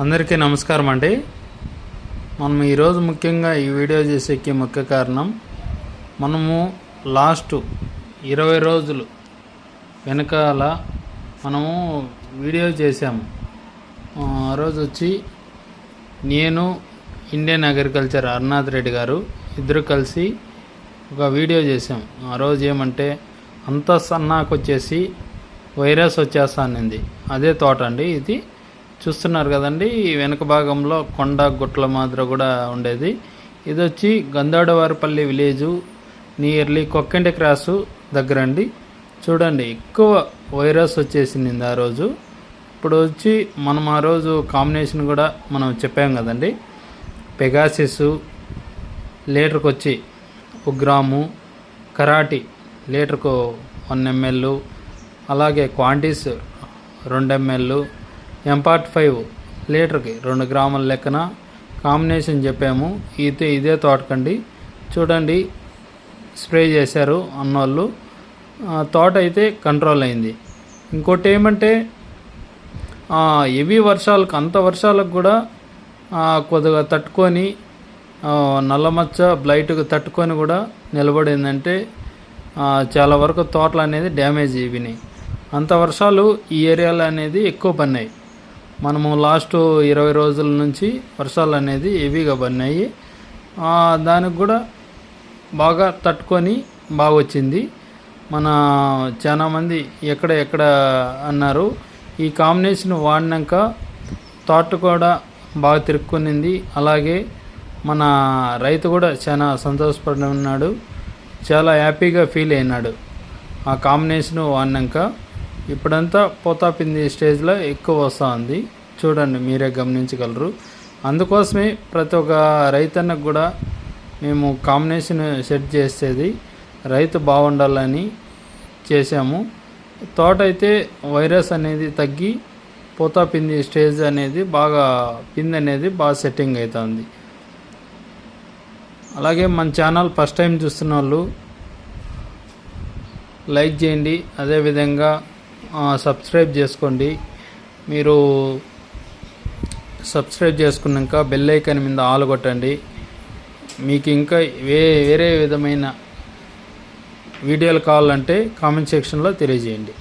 అందరికీ నమస్కారం అండి. మనం ఈరోజు ముఖ్యంగా ఈ వీడియో చేసేకి ముఖ్య కారణం మనము లాస్ట్ ఇరవై రోజులు వెనకాల మనము వీడియో చేసాము ఆ రోజు వచ్చి నేను ఇండియన్ అగ్రికల్చర్ అరునాథ్ రెడ్డి గారు ఇద్దరు కలిసి ఒక వీడియో చేసాం ఆ రోజు ఏమంటే అంత సన్నాకు వచ్చేసి వైరస్ వచ్చేస్తానంది. అదే తోట అండి ఇది. చూస్తున్నారు కదండి. ఈ వెనుక భాగంలో కొండ గుట్ల మాదిరి కూడా ఉండేది. ఇది వచ్చి Gandadavaripalli village nearly Kokkandi cross దగ్గర అండి చూడండి ఎక్కువ వైరస్ వచ్చేసింది ఆ రోజు. ఇప్పుడు వచ్చి మనం ఆ రోజు కాంబినేషన్ కూడా మనం చెప్పాం కదండి. పెగాసిస్ లీటర్కి వచ్చి ఒక గ్రాము కరాటి లీటర్కు వన్ ఎంఎల్ అలాగే క్వాంటిస్ రెండు ఎంఎల్ ఎంపార్ట్ ఫైవ్ లీటర్కి రెండు గ్రాముల లెక్కన కాంబినేషన్ చెప్పాము. ఇదే ఇదే తోటకండి. చూడండి స్ప్రే చేశారు అన్నోళ్ళు. తోట అయితే కంట్రోల్ అయింది. ఇంకోటి ఏమంటే హెవీ వర్షాలకు అంత వర్షాలకు కూడా కొద్దిగా తట్టుకొని నల్లమచ్చ బ్లైట్కు తట్టుకొని కూడా నిలబడిందంటే చాలా వరకు తోటలు అనేది డ్యామేజ్ ఇవినాయి అంత వర్షాలు ఈ ఏరియాలో అనేది ఎక్కువ పన్నాయి మనము లాస్ట్ ఇరవై రోజుల నుంచి వర్షాలు అనేది హెవీగా పడినాయి. దానికి కూడా బాగా తట్టుకొని బాగా వచ్చింది. మన చాలామంది ఎక్కడ ఎక్కడ అన్నారు ఈ కాంబినేషన్ వాడినాక తోట కూడా బాగా తిరుక్కునింది. అలాగే మన రైతు కూడా చాలా సంతోషపడి ఉన్నాడు చాలా హ్యాపీగా ఫీల్ అయినాడు. ఆ కాంబినేషన్ వాడినాక ఇప్పుడంతా పోతాపింది స్టేజ్లో ఎక్కువ వస్తుంది. చూడండి మీరే గమనించగలరు. అందుకోసమే ప్రతి ఒక్క రైతన్నకు కూడా మేము కాంబినేషన్ సెట్ చేసేది రైతు బాగుండాలని చేసాము తోట అయితే వైరస్ అనేది తగ్గి పోతాపింది స్టేజ్ అనేది బాగా పింది అనేది బాగా సెట్టింగ్ అవుతుంది అలాగే మన ఛానల్ ఫస్ట్ టైం చూస్తున్న వాళ్ళు లైక్ చేయండి. అదేవిధంగా సబ్స్క్రైబ్ చేసుకోండి. మీరు సబ్స్క్రైబ్ చేసుకున్నాక బెల్ ఐకాన్ మీద ఆల్ కొట్టండి. మీకు ఇంకా వే వేరే విధమైన వీడియోలు కావాలంటే కామెంట్ సెక్షన్లో తెలియజేయండి.